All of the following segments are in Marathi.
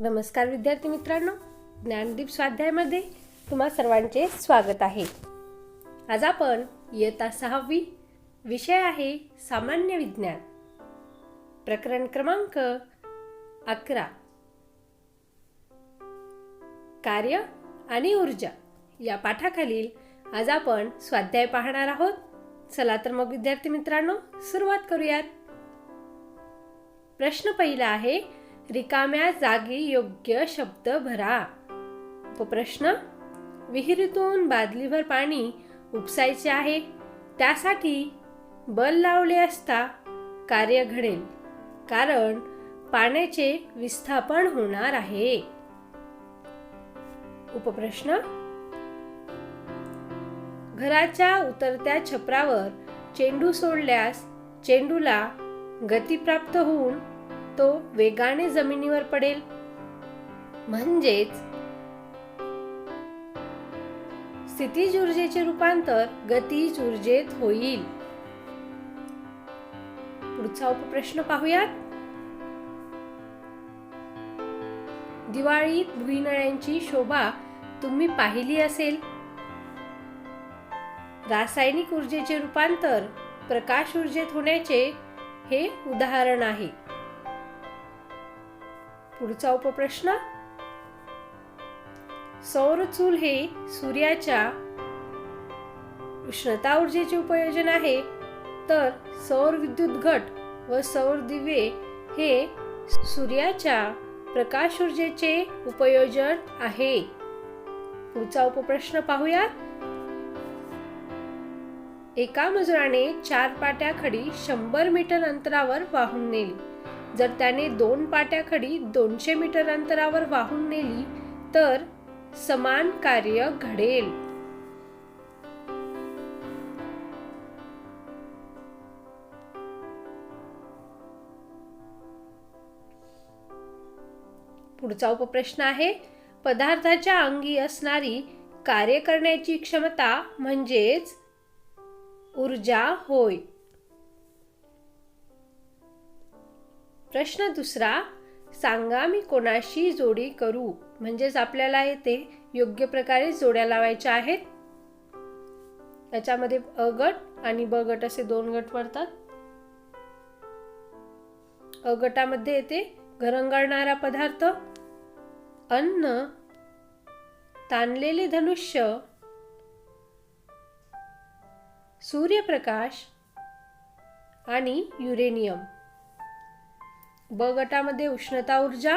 नमस्कार विद्यार्थी मित्रांनो ज्ञानदीप स्वाध्यायामध्ये तुम्हा सर्वांचे स्वागत आहे. आज आपण इयत्ता सहावी विषय आहे सामान्य विज्ञान. प्रकरण क्रमांक अकरा. कार्य आणि ऊर्जा या पाठाखालील आज आपण स्वाध्याय पाहणार आहोत. चला तर मग विद्यार्थी मित्रांनो सुरुवात करूयात. प्रश्न पहिला आहे रिकाम्या जागी योग्य शब्द भरा. उपप्रश्न विहिरीतून बादलीभर पाणी उपसायचे आहे त्यासाठी बल लावले असता कार्य घडेल कारण पाण्याचे विस्थापन होणार आहे. उपप्रश्न घराच्या उतरत्या छपरावर चेंडू सोडल्यास चेंडूला गती प्राप्त होऊन तो वेगाने जमिनीवर पडेल. म्हणजेच स्थितीज ऊर्जेचे रूपांतर गतीज ऊर्जेत होईल. पुढचा उपप्रश्न पाहूयात. दिवाळीत भुईनळ्यांची शोभा तुम्ही पाहिली असेल. रासायनिक ऊर्जेचे रूपांतर प्रकाश ऊर्जेत होण्याचे हे उदाहरण आहे. पुढचा उपप्रश्न? सौर चूल हे सूर्याच्या उष्णता ऊर्जेचे उपयोजन आहे. तर सौर विद्युत घट व सौर दिवे हे सूर्याच्या प्रकाश ऊर्जेचे उपयोजन आहे. पुढचा उपप्रश्न पाहूयात. एका मजुराने चार पाट्या खडी शंभर मीटर अंतरावर वाहून नेली. जर त्याने दोन पाट्या खडी दोनशे मीटर अंतरावर वाहून नेली तर समान कार्य घडेल. पुढचा उपप्रश्न आहे पदार्थाच्या अंगी असणारी कार्य करण्याची क्षमता म्हणजेच ऊर्जा होय. प्रश्न दुसरा सांगा मी कोणाशी जोडी करू? म्हणजेच आपल्याला येथे योग्य प्रकारे जोड्या लावायच्या आहेत. याच्यामध्ये अ गट आणि ब गट असे दोन गट पडतात. अ गटामध्ये येते घरंगळणारा पदार्थ अन्न ताणलेले धनुष्य सूर्यप्रकाश आणि युरेनियम. ब गटामध्ये उष्णता ऊर्जा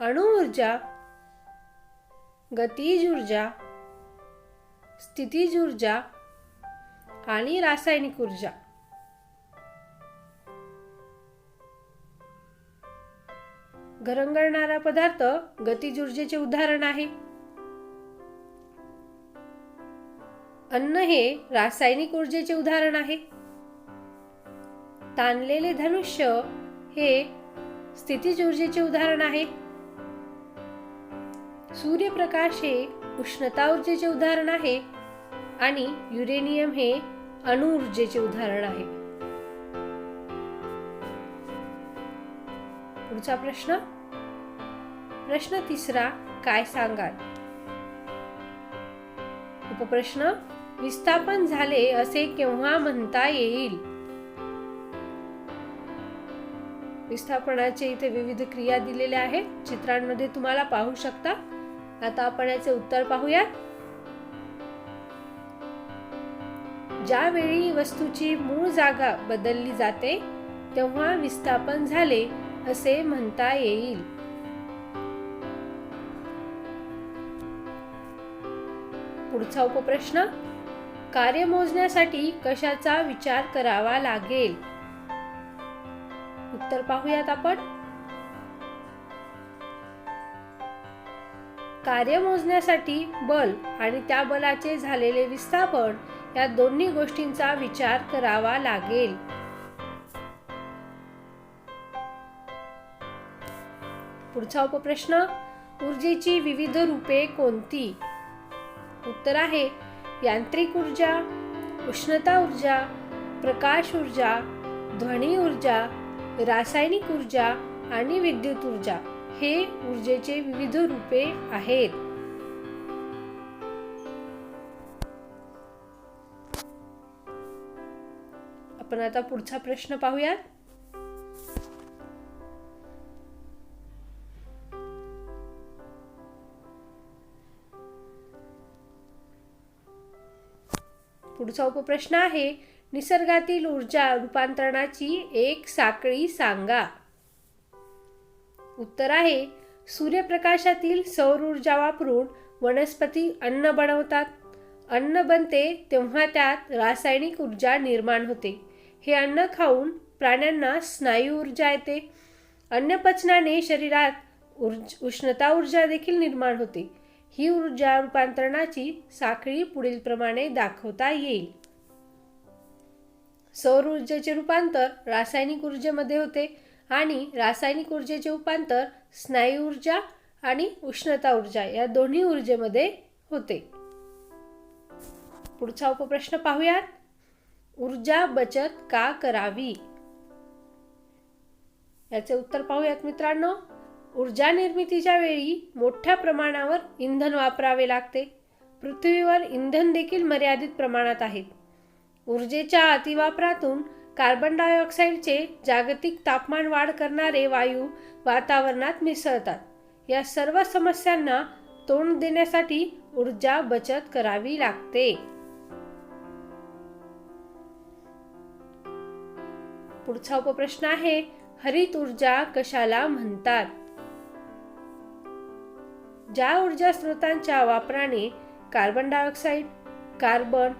अणु ऊर्जा गतीज ऊर्जा स्थितीज ऊर्जा आणि रासायनिक ऊर्जा. घरंगळणारा पदार्थ गतीज ऊर्जेचे उदाहरण आहे. अन्न हे रासायनिक ऊर्जेचे उदाहरण आहे. ताणलेले धनुष्य हे स्थितीज ऊर्जेचे उदाहरण आहे. सूर्यप्रकाश हे उष्णता ऊर्जेचे उदाहरण आहे आणि युरेनियम हे अणु ऊर्जेचे उदाहरण आहे. पुढचा प्रश्न. प्रश्न तिसरा काय सांगाल? उपप्रश्न विस्थापन झाले असे केव्हा म्हणता येईल? विस्थापनाचे इथे विविध क्रिया दिलेल्या आहेत. चित्रांमध्ये तुम्हाला पाहू शकता. आता आपण याचे उत्तर पाहूयात. ज्यावेळी वस्तूची मूळ जागा बदलली जाते तेव्हा विस्थापन झाले असे म्हणता येईल. पुढचा उपप्रश्न कार्य मोजण्यासाठी कशाचा विचार करावा लागेल? तर पाहूयात आपण. कार्य मोजण्यासाठी बल आणि त्या बलाचे झालेले विस्थापन या दोन्ही गोष्टींचा विचार करावा लागेल. पुढचा उपप्रश्न ऊर्जेची विविध रूपे कोणती? उत्तर आहे यांत्रिक ऊर्जा उष्णता ऊर्जा प्रकाश ऊर्जा ध्वनी ऊर्जा रासायनिक ऊर्जा आणि विद्युत ऊर्जा हे ऊर्जेचे विविध रूपे आहेत. आपण आता पुढचा प्रश्न पाहूयात. पुढचा उपप्रश्न आहे निसर्गातील ऊर्जा रूपांतरणाची एक साखळी सांगा. उत्तर आहे सूर्यप्रकाशातील सौर ऊर्जा वापरून वनस्पती अन्न बनवतात. अन्न बनते तेव्हा त्यात रासायनिक ऊर्जा निर्माण होते. हे अन्न खाऊन प्राण्यांना स्नायू ऊर्जा येते. अन्न पचनाने शरीरात ऊर्ज उष्णता ऊर्जा देखील निर्माण होते. ही ऊर्जा रूपांतरणाची साखळी पुढील प्रमाणे दाखवता येईल. सौर ऊर्जेचे रूपांतर रासायनिक ऊर्जेमध्ये होते आणि रासायनिक ऊर्जेचे रूपांतर स्नायू ऊर्जा आणि उष्णता ऊर्जा या दोन्ही ऊर्जेमध्ये होते. पुढचा उपप्रश्न पाहूयात. ऊर्जा बचत का करावी? याचे उत्तर पाहूयात मित्रांनो. ऊर्जा निर्मितीच्या वेळी मोठ्या प्रमाणावर इंधन वापरावे लागते. पृथ्वीवर इंधन देखील मर्यादित प्रमाणात आहेत ऊर्जेच्या अतिवापरातून कार्बन डायऑक्साईडचे जागतिक तापमान वाढ करणारे वायू वातावरणात मिसळतात. या सर्व समस्यांना तोंड देण्यासाठी ऊर्जा बचत करावी लागते. पुढचा उपप्रश्न आहे हरित ऊर्जा कशाला म्हणतात? ज्या ऊर्जा स्रोतांच्या वापराने कार्बन डायऑक्साईड कार्बन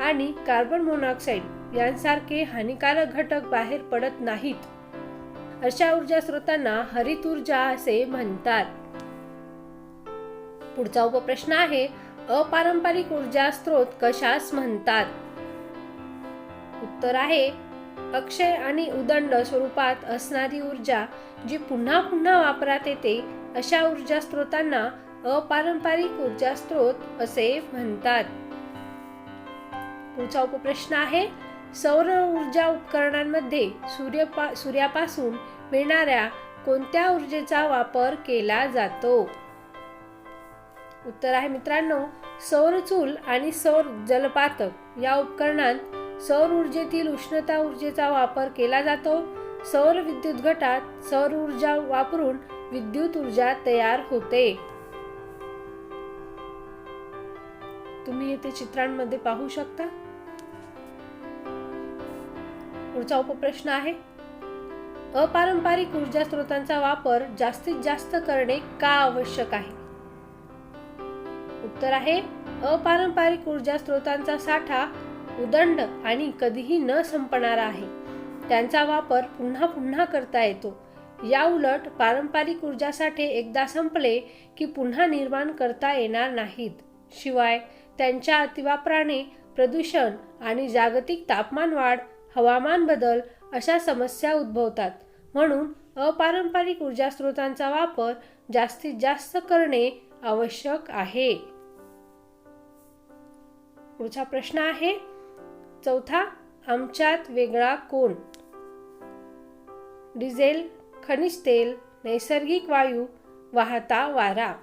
आणि कार्बन मोनॉक्साईड यांसारखे हानिकारक घटक बाहेर पडत नाहीत अशा ऊर्जा स्रोतांना हरित ऊर्जा असे म्हणतात. पुढचा उपप्रश्न आहे अपारंपरिक ऊर्जा स्रोत कशास म्हणतात? उत्तर आहे अक्षय आणि उदंड स्वरूपात असणारी ऊर्जा जी पुन्हा पुन्हा वापरात येते अशा ऊर्जा स्रोतांना अपारंपरिक ऊर्जा स्रोत असे म्हणतात. पुढचा उपप्रश्न आहे. सौर ऊर्जा उपकरणांमध्ये सूर्यपा सूर्यापासून मिळणाऱ्या कोणत्या ऊर्जेचा वापर केला जातो? उत्तर आहे मित्रांनो सौर चूल आणि सौर जलपातक या उपकरणात सौर ऊर्जेतील उष्णता ऊर्जेचा वापर केला जातो. सौर विद्युत गटात सौर ऊर्जा वापरून विद्युत ऊर्जा तयार होते. तुम्ही येथे चित्रांमध्ये पाहू शकता. पुढचा उपप्रश्न आहे. अपारंपरिक ऊर्जा स्रोतांचा वापर जास्तीत जास्त करणे का आवश्यक आहे? उत्तर आहे अपारंपरिक ऊर्जा स्रोतांचा साठा उदंड आणि कधीही न संपणारा आहे. त्यांचा वापर पुन्हा पुन्हा करता येतो. या उलट पारंपरिक ऊर्जा साठे एकदा संपले की पुन्हा निर्माण करता येणार नाहीत. शिवाय त्यांच्या अतिवापराने प्रदूषण आणि जागतिक तापमान वाढ हवामान बदल अशा समस्या उद्भवतात. म्हणून अपारंपरिक ऊर्जा स्रोतांचा वापर जास्तीत जास्त करणे आवश्यक आहे. पुढचा प्रश्न आहे चौथा आमच्यात वेगळा कोण? डिझेल खनिज तेल नैसर्गिक वायू वाहता वारा.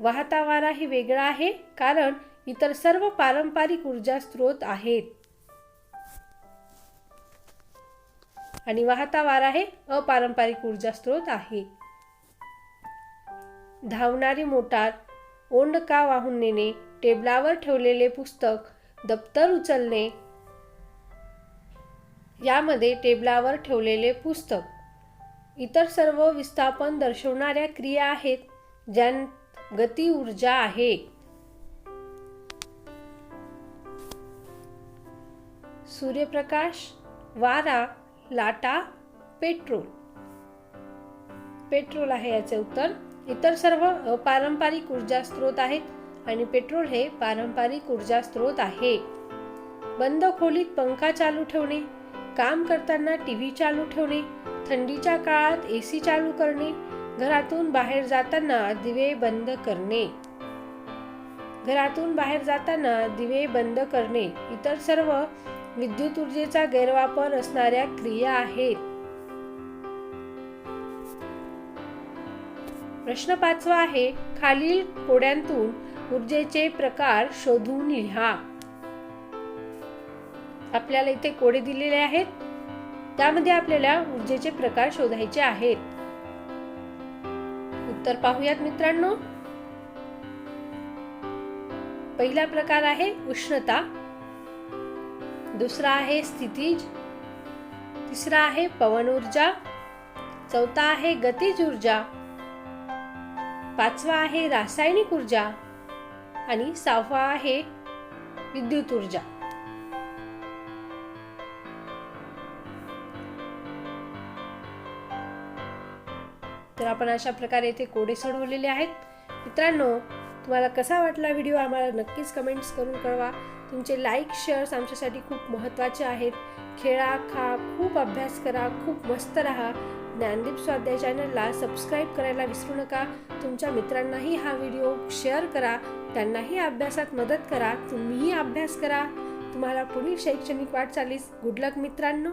वाहता वारा हे वेगळा आहे कारण इतर सर्व पारंपरिक ऊर्जा स्रोत आहेत. आणि वाहता वारा हे अपारंपरिक ऊर्जा स्रोत आहे. धावणारी मोटार ओंड का वाहून नेणे टेबलावर ठेवलेले पुस्तक दप्तर उचलणे यामध्ये टेबलावर ठेवलेले पुस्तक. इतर सर्व विस्थापन दर्शवणाऱ्या क्रिया आहेत ज्या गती ऊर्जा आहे. सूर्यप्रकाश वारा लाटा पेट्रोल. पेट्रोल आहे याचे उत्तर. इतर सर्व पारंपरिक ऊर्जा स्रोत आहेत आणि पेट्रोल हे पारंपरिक ऊर्जा स्रोत आहे. बंद खोलीत पंखा चालू ठेवणे काम करताना टी व्ही चालू ठेवणे थंडीच्या काळात ए सी चालू करणे घरातून बाहेर जाताना दिवे बंद करणे. घरातून बाहेर जाताना दिवे बंद करणे इतर सर्व विद्युत ऊर्जेचा गैरवापर असणाऱ्या क्रिया आहेत. प्रश्न पाचवा आहे खालील कोड्यांतून ऊर्जेचे प्रकार शोधून लिहा. आपल्याला इथे कोडे दिलेले आहेत. त्यामध्ये आपल्याला ऊर्जेचे प्रकार शोधायचे आहेत. उत्तर पाहूयात मित्रांनो. पहिला प्रकार आहे उष्णता. दुसरा आहे स्थितीज. तिसरा आहे पवन ऊर्जा. चौथा आहे गतिज ऊर्जा. पाचवा आहे रासायनिक ऊर्जा. आणि सहावा आहे विद्युत ऊर्जा. तर आपण अशा प्रकारे इथे कोडे सोडवलेले आहेत. मित्रांनो तुम्हाला कसा वाटला व्हिडिओ? आम्हाला नक्कीच कमेंट्स करून कळवा. तुमचे लाईक शेअर्स आमच्यासाठी खूप महत्त्वाचे आहेत. खेळा खा खूप अभ्यास करा खूप मस्त राहा. ज्ञानदीप स्वाध्याय चॅनलला सबस्क्राईब करायला विसरू नका. तुमच्या मित्रांनाही हा व्हिडिओ शेअर करा. त्यांनाही अभ्यासात मदत करा. तुम्हीही अभ्यास करा. तुम्हाला पुढील शैक्षणिक वाटचालीस. गुड लक मित्रांनो.